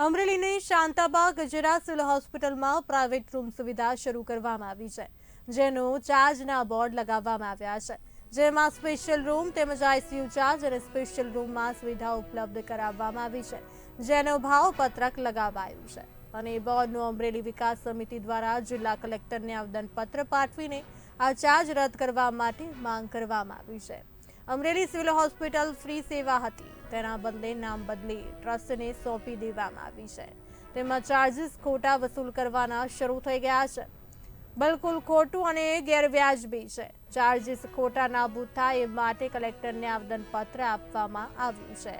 અમરેલીની Shantaba Gajera civil હોસ્પિટલમાં private room સુવિધા શરૂ કરવામાં આવી છે, જેનો ચાર્જના બોર્ડ લગાવવામાં આવ્યા છે. જેમાં સ્પેશિયલ રૂમ તેમજ આઈસીયુ ચાર્જ અને સ્પેશિયલ રૂમમાં સુવિધા ઉપલબ્ધ કરાવવામાં આવી છે, જેનો ભાવ પત્રક લગાવાયું છે. અને બોર્ડનું અમરેલી વિકાસ સમિતિ દ્વારા જિલ્લા કલેક્ટરને આવેદનપત્ર પાઠવીને આ ચાર્જ રદ કરવા માટે માંગ કરવામાં આવી છે. અમરેલી સિવિલ હોસ્પિટલ ફ્રી સેવા હતી. તેના બદલે નામ બદલી ટ્રસ્ટને સોંપી દેવામાં આવી છે. તેમાં ચાર્જીસ ખોટા વસૂલ કરવાના શરૂ થઈ ગયા છે. બિલકુલ ખોટું અને ગેરવ્યાજબી છે. ચાર્જીસ ખોટા નાબૂદ થાય એ માટે કલેક્ટરને આવેદનપત્ર આપવામાં આવ્યું છે.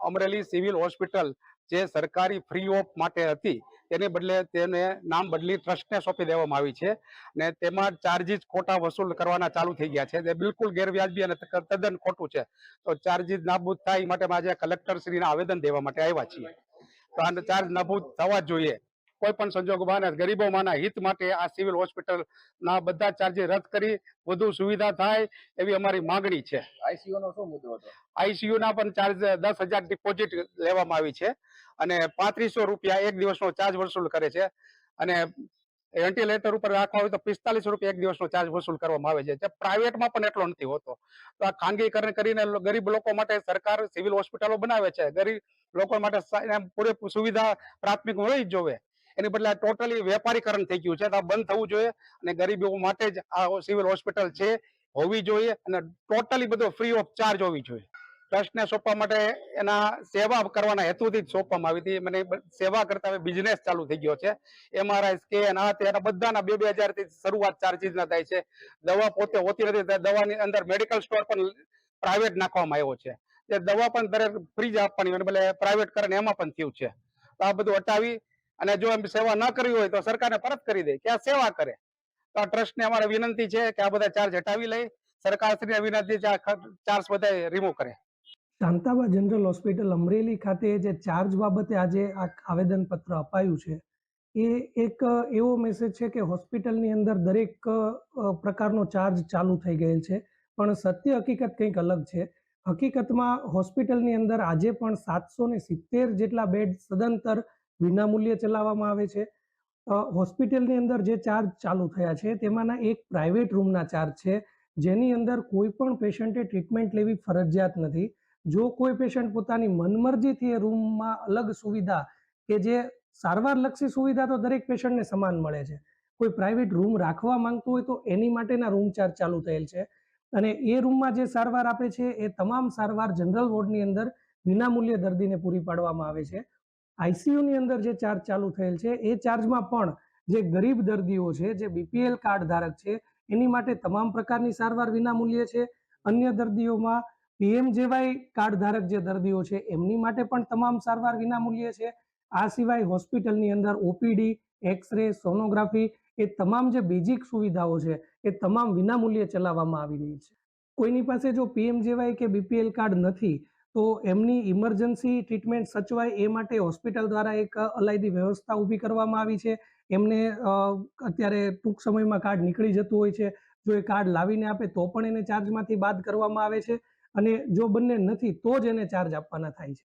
અમરેલી સિવિલ હોસ્પિટલ જે સરકારી ફ્રી ઓફ માટે હતી તેને બદલે તેને નામ બદલી ટ્રસ્ટને સોંપી દેવામાં આવી છે. અને તેમાં ચાર્જીસ ખોટા વસૂલ કરવાના ચાલુ થઈ ગયા છે. જે બિલકુલ ગેરવ્યાજબી અને તદ્દન ખોટું છે. તો ચાર્જીસ નાબૂદ થાય માટે આજે કલેક્ટર શ્રીને આવેદન દેવા માટે આવ્યા છીએ. તો આ ચાર્જ નાબૂદ થવા જોઈએ. કોઈ પણ સંજોગોમાં ગરીબોમાંના હિત માટે આ સિવિલ હોસ્પિટલ ના બધા ચાર્જીસ રદ કરી વધુ સુવિધા થાય એવી અમારી માંગણી છે. આઈસીયુ નો શું મુદ્દો હતો? આઈસીયુ ના પણ ચાર્જ દસ હજાર ડિપોઝિટ લેવામાં આવી છે અને પાંત્રીસો રૂપિયા એક દિવસનો ચાર્જ વસૂલ કરે છે અને વેન્ટિલેટર ઉપર રાખવા હોય તો પિસ્તાલીસ રૂપિયા એક દિવસનો ચાર્જ વસૂલ કરવામાં આવે છે. જે પ્રાઇવેટમાં પણ એટલો નથી હોતો. તો આ ખાનગીકરણ કરીને ગરીબ લોકો માટે સરકાર સિવિલ હોસ્પિટલો બનાવે છે. ગરીબ લોકો માટે પૂરેપૂરી સુવિધા પ્રાથમિક મળી જ જોવે. એની બદલે ટોટલી વેપારીકરણ થઈ ગયું છે. આ બંધ થવું જોઈએ અને ગરીબો માટે જ આ સિવિલ હોસ્પિટલ છે, હોવી જોઈએ અને ટોટલી બધો ફ્રી ઓફ ચાર્જ હોવી જોઈએ. ટ્રસ્ટને સોંપવા માટે એના સેવા કરવાના હેતુથી જ સોંપવામાં આવી હતી. મને સેવા કરતા હવે બિઝનેસ ચાલુ થઈ ગયો છે. એમઆરઆઈ સ્કેન આ તે બધાના બે બે હજારથી શરૂઆત ચાર્જીસના થાય છે. દવા પોતે હોતી નથી દવાની અંદર મેડિકલ સ્ટોર પણ પ્રાઇવેટ નાખવામાં આવ્યો છે. એ દવા પણ દરેક ફ્રી જ આપવાની એટલે પ્રાઇવેટ કરે એમાં પણ થયું છે. તો આ બધું હટાવી અને જો એમ સેવા ન કરવી હોય તો સરકારને પરત કરી દે કે આ સેવા કરે. તો આ ટ્રસ્ટને અમારે વિનંતી છે કે આ બધા ચાર્જ હટાવી લઈ સરકારશ્રીને વિનંતી છે આ ચાર્જ બધા રિમૂવ કરે. શાંતાબા જનરલ હોસ્પિટલ અમરેલી ખાતે જે ચાર્જ બાબતે આજે આ આવેદનપત્ર અપાયું છે, એ એક, એવો મેસેજ છે કે હોસ્પિટલની અંદર દરેક પ્રકારનો ચાર્જ ચાલુ થઈ ગયેલ છે, પણ સત્ય હકીકત કંઈક અલગ છે. હકીકતમાં હોસ્પિટલની અંદર આજે પણ સાતસો ને સિત્તેર જેટલા બેડ સદંતર વિનામૂલ્યે ચલાવવામાં આવે છે. હોસ્પિટલની અંદર જે ચાર્જ ચાલુ થયા છે, તેમાંના એક પ્રાઇવેટ રૂમના ચાર્જ છે, જેની અંદર કોઈ પણ પેશન્ટે ટ્રીટમેન્ટ લેવી ફરજિયાત નથી. જો કોઈ પેશન્ટ પોતાની મનમરજીથી એ રૂમમાં અલગ સુવિધા કે જે સારવારલક્ષી સુવિધા તો દરેક પેશન્ટને સમાન મળે છે. કોઈ પ્રાઇવેટ રૂમ રાખવા માંગતું હોય તો એની માટેના રૂમ ચાર્જ ચાલુ થયેલ છે. અને એ રૂમમાં જે સારવાર આપે છે, એ તમામ સારવાર જનરલ વોર્ડની અંદર વિનામૂલ્યે દર્દીને પૂરી પાડવામાં આવે છે. આઈસીયુની અંદર જે ચાર્જ ચાલુ થયેલ છે, એ ચાર્જમાં પણ જે ગરીબ દર્દીઓ છે, જે બીપીએલ કાર્ડ ધારક છે, એની માટે તમામ પ્રકારની સારવાર વિનામૂલ્યે છે. અન્ય દર્દીઓમાં પીએમજેવાય કાર્ડ ધારક જે દર્દીઓ છે, એમની માટે પણ તમામ સારવાર વિનામૂલ્યે છે. આ સિવાય હોસ્પિટલની અંદર ઓપીડી એક્સરે સોનોગ્રાફી એ તમામ જે બેઝિક સુવિધાઓ છે, એ તમામ વિનામૂલ્યે ચલાવવામાં આવી રહી છે. કોઈની પાસે જો પીએમજેવાય કે બીપીએલ કાર્ડ નથી તો એમની ઇમરજન્સી ટ્રીટમેન્ટ સચવાય એ માટે હોસ્પિટલ દ્વારા એક અલાયદી વ્યવસ્થા ઊભી કરવામાં આવી છે. એમને અત્યારે ટૂંક સમયમાં કાર્ડ નીકળી જતું હોય છે. જો એ કાર્ડ લાવીને આપે તો પણ એને ચાર્જમાંથી બાદ કરવામાં આવે છે. અને જો બંને નથી તો જ એને ચાર્જ આપવાના થાય છે.